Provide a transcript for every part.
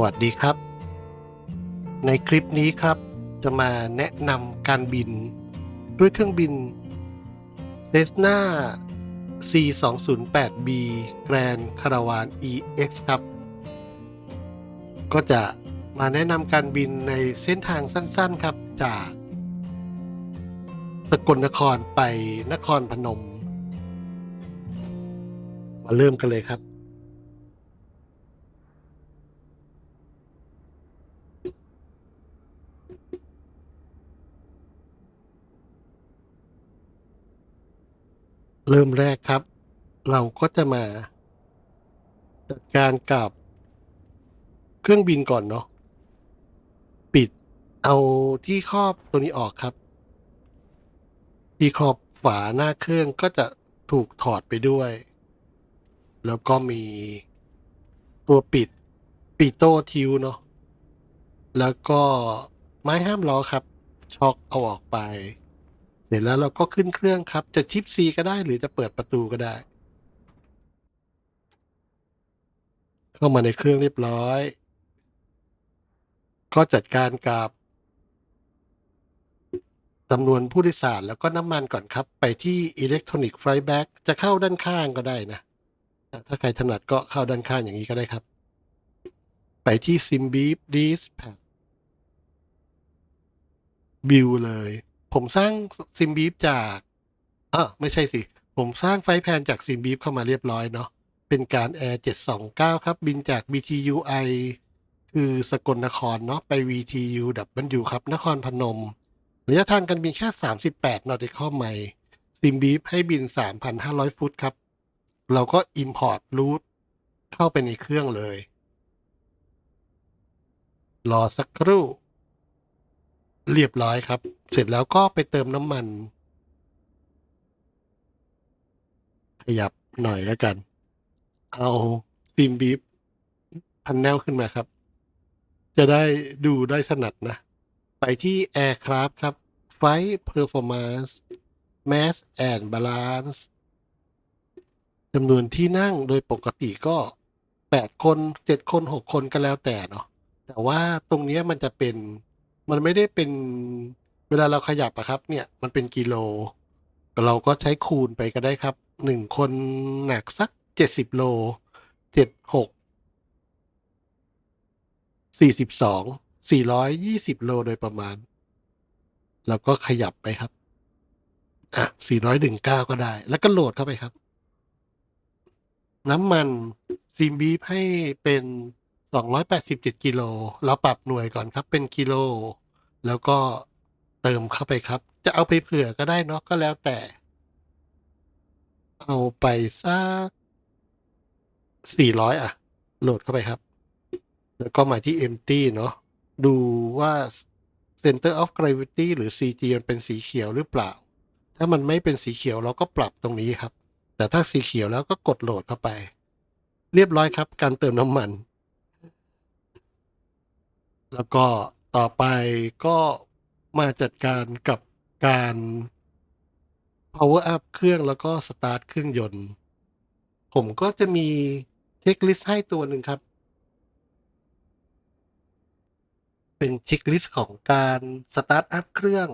สวัสดีครับ ในคลิปนี้ครับ จะมาแนะนำการบิน ด้วยเครื่องบิน Cessna C208B Grand Caravan EX ครับ ก็จะมาแนะนำการบินในเส้นทางสั้นๆครับจาก สกลนครไปนครพนม มาเริ่มกันเลยครับ เริ่มแรกครับ เราก็จะมา จัดการกับเครื่องบินก่อนเนาะปิดเอาที่ครอบตัวนี้ออกครับ ที่ครอบฝาหน้าเครื่องก็จะถูกถอดไปด้วย แล้วก็มีตัวปิดปีโต้ทิวเนาะแล้วก็ไม้ห้ามล้อครับช็อคเอาออกไป เสร็จแล้วเราก็ขึ้นเครื่องครับ จะชิป C ก็ได้หรือจะเปิดประตูก็ได้ เข้ามาในเครื่องเรียบร้อย ก็จัดการกับจำนวนผู้โดยสารแล้วก็น้ำมันก่อนครับ ไปที่ Electronic Flight Bag จะเข้าด้านข้างก็ได้นะ ถ้าใครถนัดก็เข้าด้านข้างอย่างนี้ก็ได้ครับ ไปที่ SimBeep Dispatch บิวเลย ผมสร้างซิมบีฟจากเออไม่ใช่สิ ผมสร้างไฟแพนจากซิมบีฟเข้ามาเรียบร้อยเนาะเป็นการ Air 729 ครับ บินจาก BTUI คือสกลนครเนาะไป VTU ดับบิลยูครับ นครพนม ระยะทางการบินแค่ 38 นอติคอลไมล์ซิมบีฟให้บิน 3,500 ฟุตครับ เราก็ Import Route เข้าไปในเครื่องเลย รอสักครู่ เรียบร้อยครับ เสร็จแล้วก็ไปเติมน้ำมัน ขยับหน่อยแล้วกัน เอาซิมบีฟพันแนวขึ้นมาครับ จะได้ดูได้ถนัดนะ ไปที่ Aircraft ครับ Flight Performance Mass and Balance จำนวนที่นั่งโดยปกติก็ 8 คน 7 คน 6 คนก็แล้วแต่เนาะแต่ว่าตรงนี้มันจะเป็น มันไม่ได้เป็นเวลาเราขยับอะครับ เนี่ยมันเป็นกิโล เราก็ใช้คูณไปก็ได้ครับหนึ่งคนหนักสักเจ็ดสิบโลเจ็ดหกสี่สิบสองสี่ร้อยยี่สิบโลโดยประมาณ แล้วก็ขยับไปครับ อะสี่ร้อยหนึ่งเก้าก็ได้ แล้วก็โหลดเข้าไปครับ น้ำมันซีมบีฟให้เป็น 287 กิโล เราปรับหน่วยก่อนครับเป็นกิโล แล้วก็เติมเข้าไปครับ จะเอาไปเผื่อก็ได้เนาะก็แล้วแต่ เอาไปสัก400 อะ โหลดเข้าไปครับ แล้วก็มาที่ empty เนาะดูว่า center of gravity หรือ CG มันเป็นสีเขียวหรือเปล่า ถ้ามันไม่เป็นสีเขียวเราก็ปรับตรงนี้ครับ แต่ถ้าสีเขียวแล้วก็กดโหลดเข้าไป เรียบร้อยครับ การเติมน้ำมัน แล้วก็ต่อไปก็มาจัดการกับการ power up เครื่องแล้วก็สตาร์ทเครื่องยนต์ ผมก็จะมีเช็คลิสต์ให้ตัวหนึ่งครับ เป็นเช็คลิสต์ของการสตาร์ทอัพเครื่อง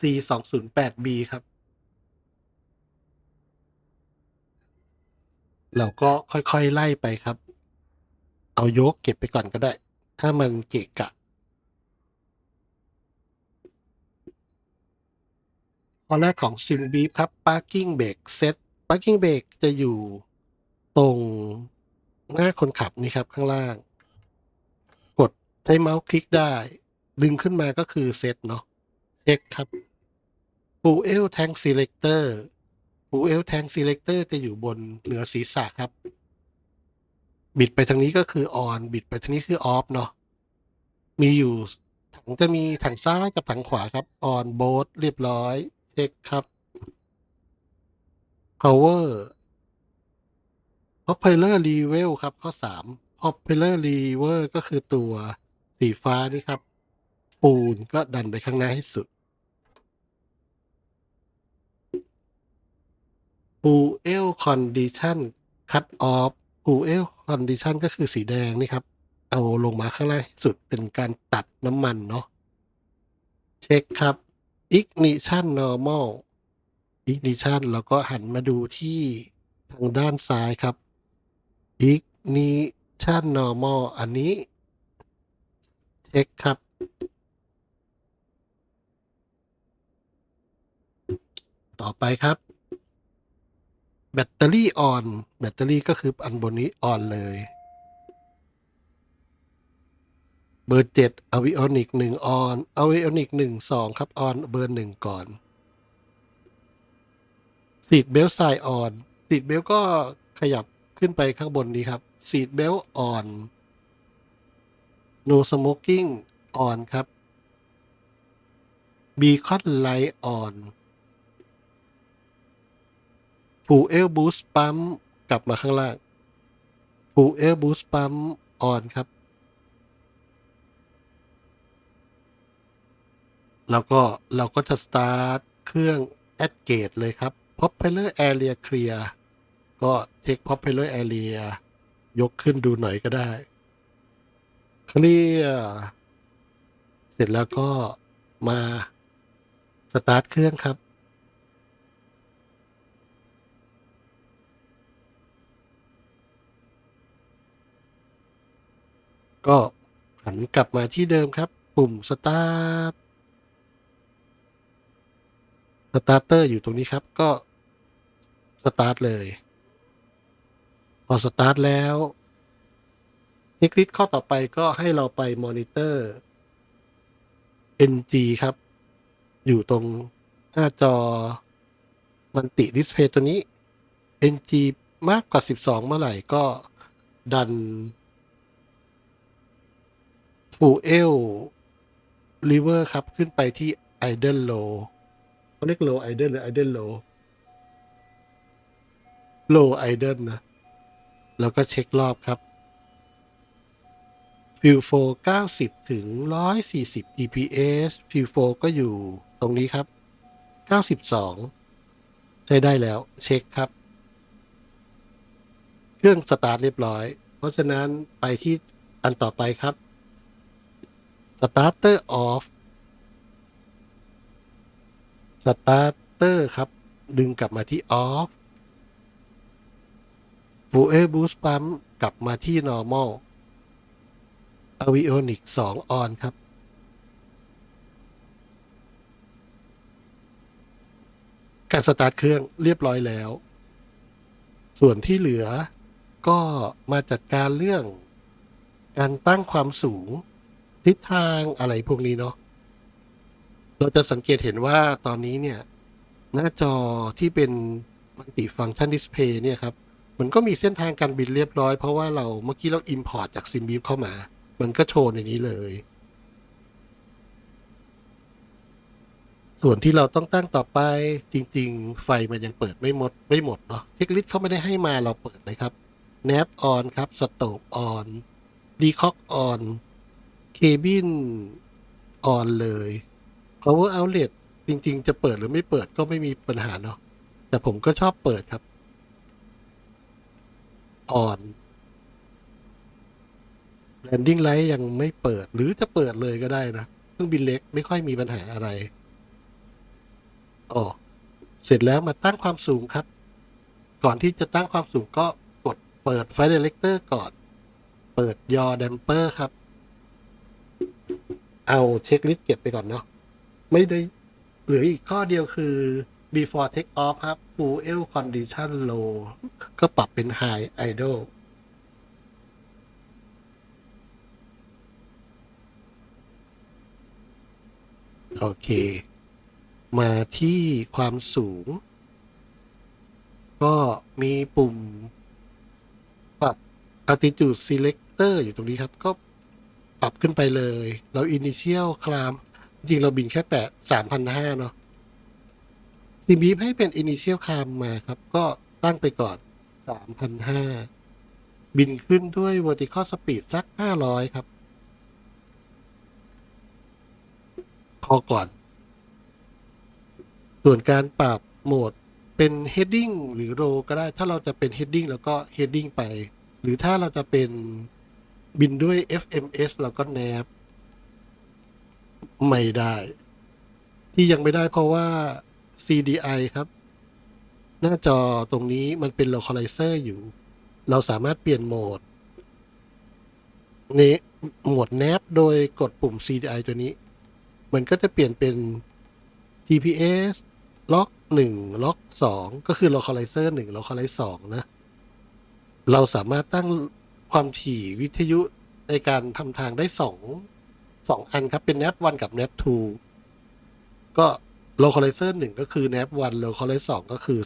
C208B ครับ เราก็ค่อยๆ ไล่ไปครับ เอายกเก็บไปก่อนก็ได้ ถ้ามันเกะกะ ข้อแรกของ Sim Beep ครับ Parking Brake Set Parking Brake จะอยู่ตรงหน้าคนขับนี่ครับข้างล่าง กดใช้เมาส์คลิกได้ ดึงขึ้นมาก็คือเซตเนาะเช็คครับ Fuel Tank Selector Fuel Tank Selector จะอยู่บนเหนือศีรษะครับ บิดไปทางนี้ก็คือ on บิดไปทางนี้คือ off เนาะมีอยู่ถังจะมีถังซ้ายกับถังขวาครับ on both เรียบร้อยเช็คครับ power popular level ครับ ข้อ 3 popular lever ก็คือตัวสีฟ้านี่ครับฟูลก็ดันไปข้างหน้าให้สุด fuel condition cut off fuel condition ก็คือสีแดงนี่ครับ เอาลงมาข้างล่างสุดเป็นการตัดน้ำมันเนาะเช็คครับ ignition normal ignition แล้วก็หันมาดูที่ทางด้านซ้ายครับ ignition normal อันนี้ เช็คครับต่อไปครับ แบตเตอรี่ออน แบตเตอรี่ก็คืออันบนนี้ออนเลย เบอร์เจ็ดอวิออนิกหนึ่งออนอวิออนิกหนึ่งสองครับออนเบอร์หนึ่งก่อนซีดเบลไซออนซีดเบลก็ขยับขึ้นไปข้างบนนี้ครับซีดเบลออน no smoking on ครับ beacon light on fuel boost ปั๊มกลับมาข้างล่าง fuel boost ปั๊ม on ครับ แล้วก็เราก็จะ start เครื่อง add gate เลยครับ popular area clear ก็เช็ค popular area ยกขึ้นดูหน่อยก็ได้เคลียเสร็จแล้วก็มาสตาร์ทเครื่องครับ ก็หันกลับมาที่เดิมครับ ปุ่มสตาร์ทสตาร์เตอร์อยู่ตรงนี้ครับก็สตาร์ทเลย พอสตาร์ทแล้วเทคลิสข้อต่อไปก็ให้เราไปมอนิเตอร์ NG ครับ อยู่ตรงหน้าจอมันติดิสเพย์ตัวนี้ NG มากกว่า 12 เมื่อไหร่ก็ดัน Fuel Lever ครับ ขึ้นไปที่ Idle Low เขาเรียก Low Idle หรือ Idle Low Low Idle นะ แล้วก็เช็ครอบครับฟิลโฟ90 ถึง 140 EPS ฟิลโฟก็อยู่ตรงนี้ครับ 92 ใช้ได้แล้วเช็คครับ เครื่องสตาร์ทเรียบร้อย เพราะฉะนั้นไปที่อันต่อไปครับ Starter off Starter ครับ ดึงกลับมาที่ off Fuel Boost Pump กลับมาที่ normal Avionic 2 on ครับ การสตาร์ทเครื่องเรียบร้อยแล้ว ส่วนที่เหลือก็มาจัดการเรื่องการตั้งความสูง ทิศทางอะไรพวกนี้เนาะเราจะสังเกตเห็นว่าตอนนี้เนี่ย หน้าจอที่เป็นมัลติฟัง c t ชันดิสเพย์เนี่ยครับ มันก็มีเส้นทางการบินเรียบร้อย เพราะว่าเราเมื่อกี้เรา Import จาก SimBeep เข้ามา มันก็โชว์ในนี้เลย ส่วนที่เราต้องตั้งต่อไปจริง ๆ ไฟมันยังเปิดไม่หมดไม่หมดเนาะเทคลิสเขาไม่ได้ให้มาเราเปิดเลยครับ Nap on ครับ Stove on Decock on เลย Power Outlet จริง ๆ จะเปิดหรือไม่เปิดก็ไม่มีปัญหาเนาะแต่ผมก็ชอบเปิดครับ on Landing Light ยังไม่เปิดหรือจะเปิดเลยก็ได้นะเครื่องบินเล็กไม่ค่อยมีปัญหาอะไรอ๋อเสร็จแล้วมาตั้งความสูงครับ ก่อนที่จะตั้งความสูงก็กดเปิดไฟเดเ e กเตอร์ก่อน เปิดยอแดมเปอร์ครับ เอาเช็คลิสต์เก็บไปก่อนเนาะไม่ได้เหลืออีกข้อเดียวคือ before take off ครับ fuel condition low ก็ปรับเป็น high idle โอเค มาที่ความสูง ก็มีปุ่มปรับ altitude selector อยู่ตรงนี้ครับ ก็ ปรับขึ้นไปเลย เรา initial climb จริงเราบินแค่แปดสามพันห้าเนาะซีบีให้เป็น initial climb มมาครับ ก็ตั้งไปก่อนสามพันห้าบินขึ้นด้วย vertical speed สักห้าร้อยครับพอก่อน ส่วนการปรับโหมดเป็น heading หรือ row ก็ได้ ถ้าเราจะเป็น heading แล้วก็ heading ไป หรือถ้าเราจะเป็น บินด้วย FMS แล้วก็ NAV ไม่ได้ ที่ยังไม่ได้เพราะว่า CDI ครับ หน้าจอตรงนี้มันเป็น localizer อยู่ เราสามารถเปลี่ยนโหมดนี้โหมด NAV โดยกดปุ่ม CDI ตัวนี้ มันก็จะเปลี่ยนเป็น GPS ล็อก1ล็อก2ก็คือ localizer 1 localizer 2 นะ เราสามารถตั้ง ความถี่วิทยุในการทำทางได้สองสองอันครับ เป็น NAV 1กับ NAV 2ก็ localizer 1ก็คือ NAV 1 localizer 2ก็คือ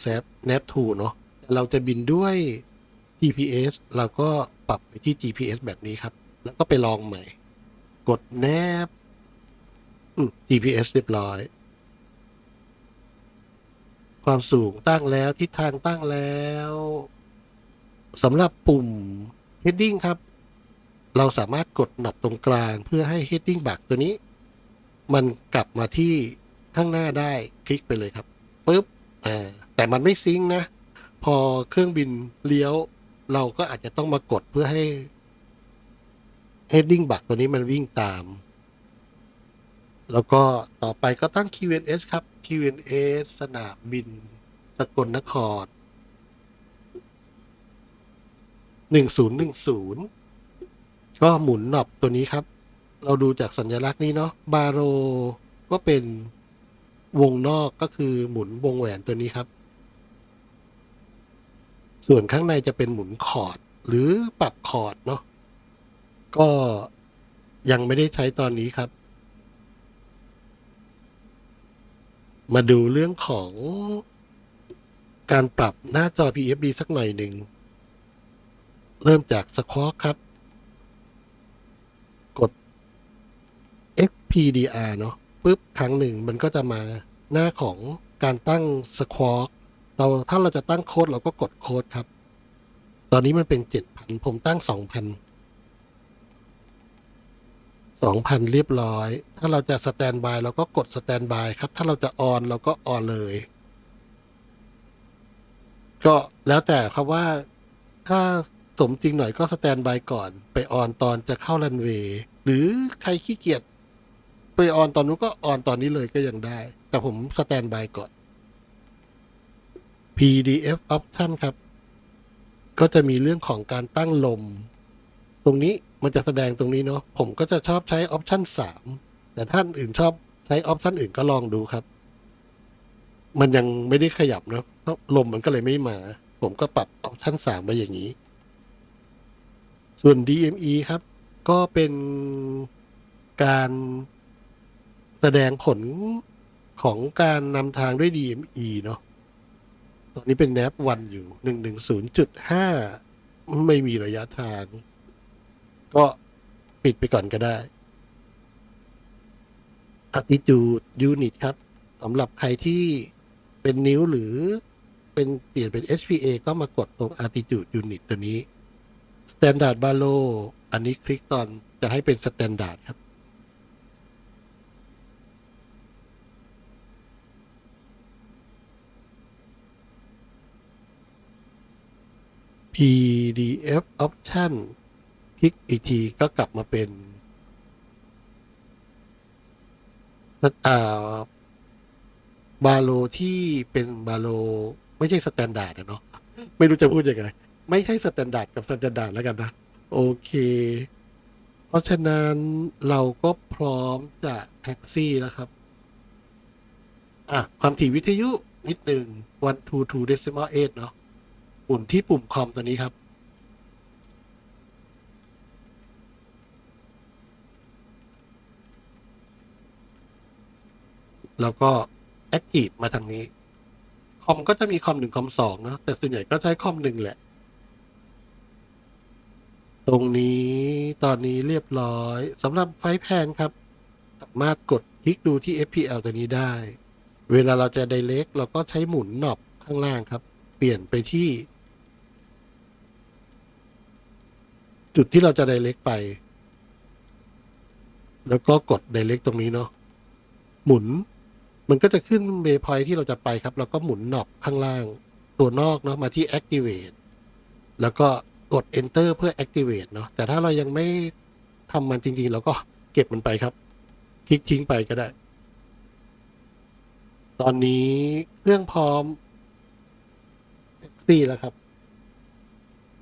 NAV 2เนาะเราจะบินด้วย GPS เราก็ปรับไปที่ GPS แบบนี้ครับ แล้วก็ไปลองใหม่ กด NAV อืม GPS เรียบร้อย ความสูงตั้งแล้วทิศทางตั้งแล้วสำหรับปุ่ม heading ครับ เราสามารถกดหนอบตรงกลางเพื่อให้ heading bar ตัวนี้ มันกลับมาที่ข้างหน้าได้คลิกไปเลยครับปุ๊บอ่าแต่มันไม่ซิงนะ พอเครื่องบินเลี้ยว เราก็อาจจะต้องมากดเพื่อให้ heading bar ตัวนี้มันวิ่งตาม แล้วก็ต่อไปก็ตั้ง QNS ครับ QNS สนามบิน สกลนคร หนึ่งศูนย์หนึ่งศูนย์ก็หมุนหนอบตัวนี้ครับ เราดูจากสัญลักษณ์นี้เนาะบาโรก็เป็นวงนอกก็คือหมุนวงแหวนตัวนี้ครับ ส่วนข้างในจะเป็นหมุนคอร์ดหรือปรับคอร์ดเนาะก็ยังไม่ได้ใช้ตอนนี้ครับ มาดูเรื่องของการปรับหน้าจอ PFD สักหน่อยหนึ่ง เริ่มจากสควอครับ กด XPDR เนาะปุ๊บครั้งหนึ่งมันก็จะมาหน้าของการตั้งสควอเราถ้าเราจะตั้งโค้ดเราก็กดโค้ดครับ ตอนนี้มันเป็น7,000ผมตั้ง2,000 2,000เรียบร้อย ถ้าเราจะสแตนบายเราก็กดสแตนบายครับ ถ้าเราจะออนเราก็ออนเลย ก็แล้วแต่ครับว่าถ้า สมจริงหน่อยก็สแตนบายก่อน ไปออนตอนจะเข้ารันเวย์หรือใครขี้เกียจไปออนตอนนู้นก็ออนตอนนี้เลยก็ยังได้ แต่ผมสแตนบายก่อน PDF option ครับ ก็จะมีเรื่องของการตั้งลม ตรงนี้มันจะแสดงตรงนี้เนาะผมก็จะชอบใช้ออปชันสามแต่ท่านอื่นชอบใช้ออปชันอื่นก็ลองดูครับ มันยังไม่ได้ขยับเนาะลมมันก็เลยไม่มา ผมก็ปรับออปชันสามไปอย่างนี้ ส่วน DME ครับ ก็เป็นการแสดงผลของการนำทางด้วย DME เนาะตอนนี้เป็น NAP วันอยู่หนึ่งหนึ่งศูนย์จุดห้าไม่มีระยะทาง ก็ปิดไปก่อนก็ได้ attitude unit ครับสำหรับใครที่เป็นนิ้วหรือเป็นเปลี่ยนเป็น HPA ก็มากดตรง attitude unit ตัวนี้ standard b a l o อันนี้คลิกตอนจะให้เป็น standard ครับ PDF option คลิกอีกทีก็กลับมาเป็นอ่าบาโลที่เป็นบาโลไม่ใช่สแตนดาร์ดอะเนาะไม่รู้จะพูดยังไง ไม่ใช่สแตนดาร์ดกับสแตนดาร์ดแล้วกันนะ โอเค เพราะฉะนั้นเราก็พร้อมจะแท็กซี่แล้วครับ อะ ความถี่วิทยุนิดหนึ่ง one two two decimal eight เนาะหมุนที่ปุ่มคอมตัวนี้ครับ แล้วก็ Active มาทางนี้ คอมก็จะมีคอมหนึ่งคอมสองนะแต่ส่วนใหญ่ก็ใช้คอมหนึ่งแหละ ตรงนี้ตอนนี้เรียบร้อยสำหรับไฟแพนครับ สามารถกดคลิกดูที่ FPL ตัวนี้ได้ เวลาเราจะ direct เราก็ใช้หมุนหนอบข้างล่างครับ เปลี่ยนไปที่ จุดที่เราจะ direct ไป แล้วก็กด direct ตรงนี้เนาะหมุน มันก็จะขึ้นเบพอยที่เราจะไปครับเราก็หมุนหนอบข้างล่าง ตัวนอกเนาะมาที่ activate แล้วก็ กด enter เพื่อ activate เนาะแต่ถ้าเรายังไม่ทำมันจริง ๆ เราก็เก็บมันไปครับ คลิกทิ้งไปก็ได้ ตอนนี้เครื่องพร้อมแท็กซี่แล้วครับ